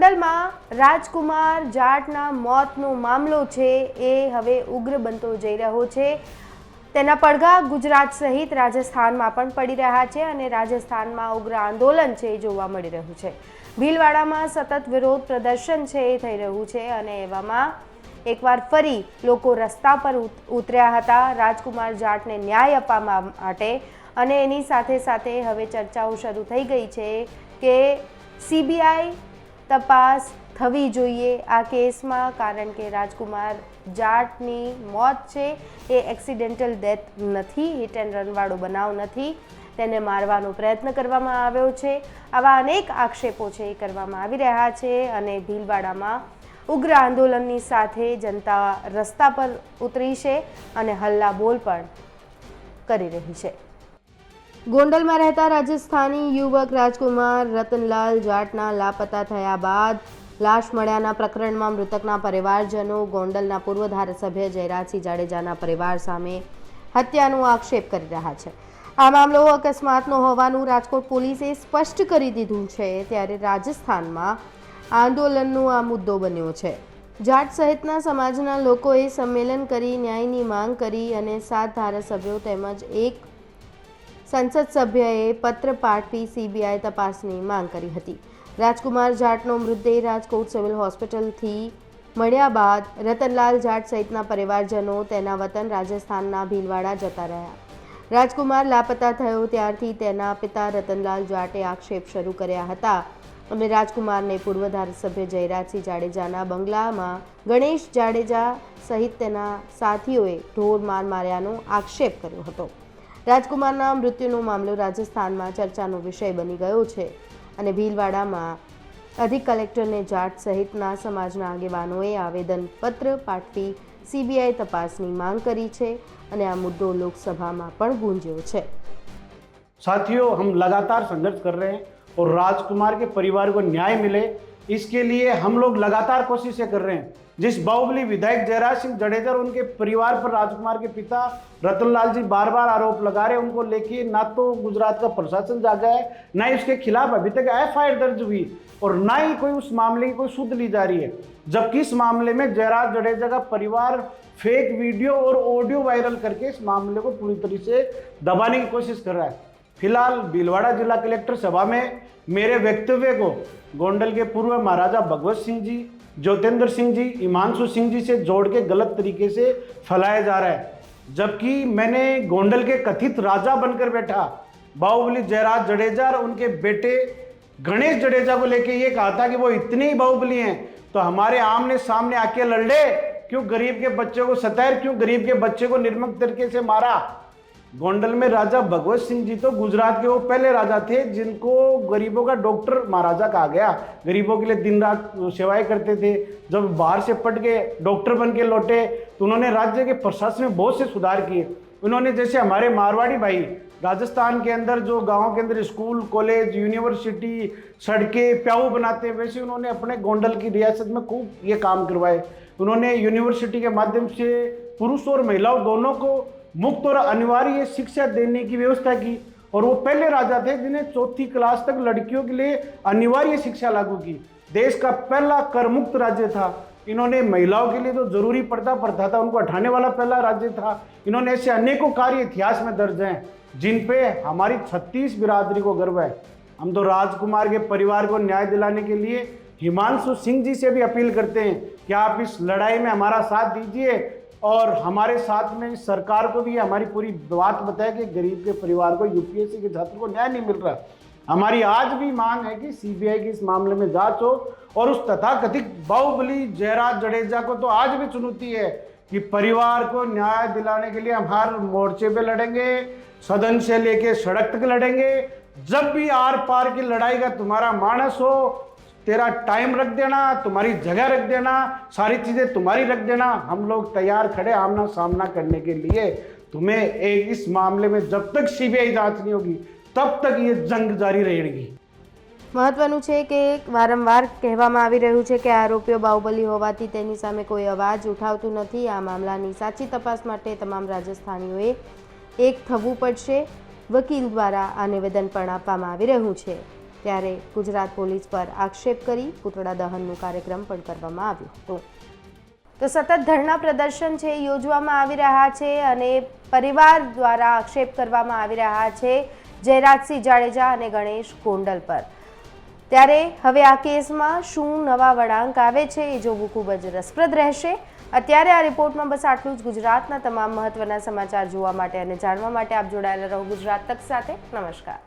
ગોંડલમાં રાજકુમાર જાટના મોતનો મામલો છે એ હવે ઉગ્ર બનતો જઈ રહ્યો છે. તેના પડઘા ગુજરાત સહિત રાજસ્થાનમાં પણ પડી રહ્યા છે અને રાજસ્થાનમાં ઉગ્ર આંદોલન છે એ જોવા મળી રહ્યું છે. ભીલવાડામાં સતત વિરોધ પ્રદર્શન છે એ થઈ રહ્યું છે અને એવામાં એકવાર ફરી લોકો રસ્તા પર ઉત- ઉતર્યા હતા. રાજકુમાર જાટને ન્યાય અપાવવા માટે અને એની સાથે સાથે હવે ચર્ચાઓ શરૂ થઈ ગઈ છે કે સીબીઆઈ તપાસ થવી જોઈએ આ કેસમાં, કારણ કે રાજકુમાર જાટની મોત છે. એ એક્સિડેન્ટલ ડેથ નથી, હિટ એન્ડ રનવાળો બનાવ નથી. તેને મારવાનો પ્રયત્ન કરવામાં આવ્યો છે. આવા અનેક આક્ષેપો છે એ કરવામાં આવી રહ્યા છે અને ભીલવાડામાં ઉગ્ર આંદોલનની સાથે જનતા રસ્તા પર ઉતરી છે અને હલ્લા બોલ પણ કરી રહી છે. ગોંડલમાં રહેતા રાજસ્થાની યુવક રાજકુમાર રતનલાલ જાટના લાપતા થયા બાદ લાશ મળ્યાના પ્રકરણમાં મૃતકના પરિવારજનો ગોંડલના પૂર્વ ધારાસભ્ય જયરાજસિંહ જાડેજાના પરિવાર સામે હત્યાનો આક્ષેપ કરી રહ્યા છે. આ મામલો અકસ્માતનો હોવાનું રાજકોટ પોલીસે સ્પષ્ટ કરી દીધું છે ત્યારે રાજસ્થાનમાં આંદોલનનો આ મુદ્દો બન્યો છે. જાટ સહિતના સમાજના લોકોએ સંમેલન કરી ન્યાયની માંગ કરી અને સાત ધારાસભ્યો તેમજ એક સંસદ સભ્યએ પત્ર પાઠવી સીબીઆઈ તપાસની માંગ કરી હતી. રાજકુમાર જાટનો મૃતદેહ રાજકોટ સિવિલ હોસ્પિટલથી મળ્યા બાદ રતનલાલ જાટ સહિતના પરિવારજનો તેના વતન રાજસ્થાનના ભીલવાડા જતા રહ્યા. રાજકુમાર લાપતા થયો ત્યારથી તેના પિતા રતનલાલ જાટે આક્ષેપ શરૂ કર્યા હતા અને રાજકુમારને પૂર્વ ધારાસભ્ય જયરાજસિંહ જાડેજાના બંગલામાં ગણેશ જાડેજા સહિત તેના સાથીઓએ ઢોર માર માર્યાનો આક્ષેપ કર્યો હતો. રાજકુમારના મૃત્યુનો મામલો રાજસ્થાનમાં ચર્ચાનો વિષય બની ગયો છે અને ભીલવાડામાં અધિક કલેક્ટરને જાટ સહિતના સમાજના આગેવાનોએ આવેદનપત્ર પાઠવી સીબીઆઈ તપાસની માંગ કરી છે અને આ મુદ્દો લોકસભામાં પણ ગુંજ્યો છે साथियों हम लगातार संघर्ष कर रहे हैं और राजकुमार के परिवार को न्याय मिले इसके लिए हम लोग लगातार कोशिशें कर रहे हैं जिस बाहुबली विधायक जयराज सिंह जडेजा और उनके परिवार पर राजकुमार के पिता रतनलाल जी बार बार आरोप लगा रहे हैं, उनको लेके ना तो गुजरात का प्रशासन जागा है, ना ही उसके खिलाफ अभी तक एफआईआर दर्ज हुई और ना ही कोई उस मामले की कोई सुध ली जा रही है। जबकि इस मामले में जयराज जडेजा का परिवार फेक वीडियो और ऑडियो वायरल करके इस मामले को पूरी तरह से दबाने की कोशिश कर रहा है। फ़िलहाल भीलवाड़ा जिला कलेक्टर सभा में मेरे वक्तव्य को गोंडल के पूर्व महाराजा भगवत सिंह जी ज्योतेंद्र सिंह जी, हिमांशु सिंह जी से जोड़ के गलत तरीके से फैलाया जा रहा है। जबकि मैंने गोंडल के कथित राजा बनकर बैठा, बाहुबली जयराज जडेजा और उनके बेटे गणेश जडेजा को लेके ये कहा था कि वो इतने ही बाहुबली हैं तो हमारे आमने सामने आके लड़ क्यों गरीब के बच्चे को सतैर, क्यों गरीब के बच्चे को निर्मक तरीके से मारा? गोंडल में राजा भगवत सिंह जी तो गुजरात के वो पहले राजा थे, जिनको गरीबों का डॉक्टर महाराजा कहा गया। गरीबों के लिए दिन रात सेवाएँ करते थे। जब बाहर से पट के डॉक्टर बन के लौटे तो उन्होंने राज्य के प्रशासन में बहुत से सुधार किए। उन्होंने जैसे हमारे मारवाड़ी भाई, राजस्थान के अंदर जो गाँव के अंदर स्कूल, कॉलेज, यूनिवर्सिटी, सड़कें, प्याऊ बनाते हैं, वैसे उन्होंने अपने गोंडल की रियासत में खूब ये काम करवाए। उन्होंने यूनिवर्सिटी के माध्यम से पुरुष और महिलाओं दोनों को मुक्त और अनिवार्य शिक्षा देने की व्यवस्था की और वो पहले राजा थे जिन्हें चौथी क्लास तक लड़कियों के लिए अनिवार्य शिक्षा लागू की। देश का पहला कर मुक्त राज्य था। इन्होंने महिलाओं के लिए जो ज़रूरी पर्दा प्रथा था, उनको हटाने वाला पहला राज्य था। इन्होंने ऐसे अनेकों कार्य इतिहास में दर्ज हैं, जिन पे हमारी छत्तीस बिरादरी को गर्व है। हम तो राजकुमार के परिवार को न्याय दिलाने के लिए हिमांशु सिंह जी से भी अपील करते हैं कि आप इस लड़ाई में हमारा साथ दीजिए और हमारे साथ में सरकार को भी हमारी पूरी बात बताए कि गरीब के परिवार को, यूपीएससी के छात्र को न्याय नहीं मिल रहा। हमारी आज भी मांग है कि सीबीआई की इस मामले में जाँच हो और उस तथाकथित बाहुबली जयराज जडेजा को तो आज भी चुनौती है कि परिवार को न्याय दिलाने के लिए हम हर मोर्चे पे लड़ेंगे, सदन से लेके सड़क तक लड़ेंगे। जब भी आर पार की लड़ाई का तुम्हारा मानस हो तेरा टाइम रख देना तुम्हारी जगह रख देना सारी चीज़ें तुम्हारी रख देना हम लोग तैयार खड़े आमना सामना करने के लिए तुम्हें एक इस मामले में जब तक सीबीआई जांच नहीं होगी तब तक ये जंग जारी रहेगी મહત્વનું છે કે વારંવાર કહેવામાં આવી રહ્યું છે કે આરોપીઓ બાહુબલી હોવાથી તેની સામે કોઈ અવાજ ઉઠાવતું નથી આ મામલાની સાચી તપાસ માટે તમામ રાજસ્થાનીઓએ એક થવું પડશે વકીલ દ્વારા આ નિવેદન પણ આપવામાં આવી રહ્યું છે ત્યારે ગુજરાત પોલીસ પર આક્ષેપ કરી પૂતળા દહનનું કાર્યક્રમ પણ કરવામાં આવ્યો હતો. તો સતત ધરણા પ્રદર્શન છે યોજવામાં આવી રહ્યા છે અને પરિવાર દ્વારા આક્ષેપ કરવામાં આવી રહ્યા છે જયરાજસિંહ જાડેજા અને ગણેશ ગોંડલ પર. ત્યારે હવે આ કેસમાં શું નવા વળાંક આવે છે એ જોવું ખૂબ જ રસપ્રદ રહેશે. અત્યારે આ રિપોર્ટમાં બસ આટલું જ. ગુજરાતના તમામ મહત્વના સમાચાર જોવા માટે અને જાણવા માટે આપ જોડાયેલા રહો ગુજરાત તક સાથે. નમસ્કાર.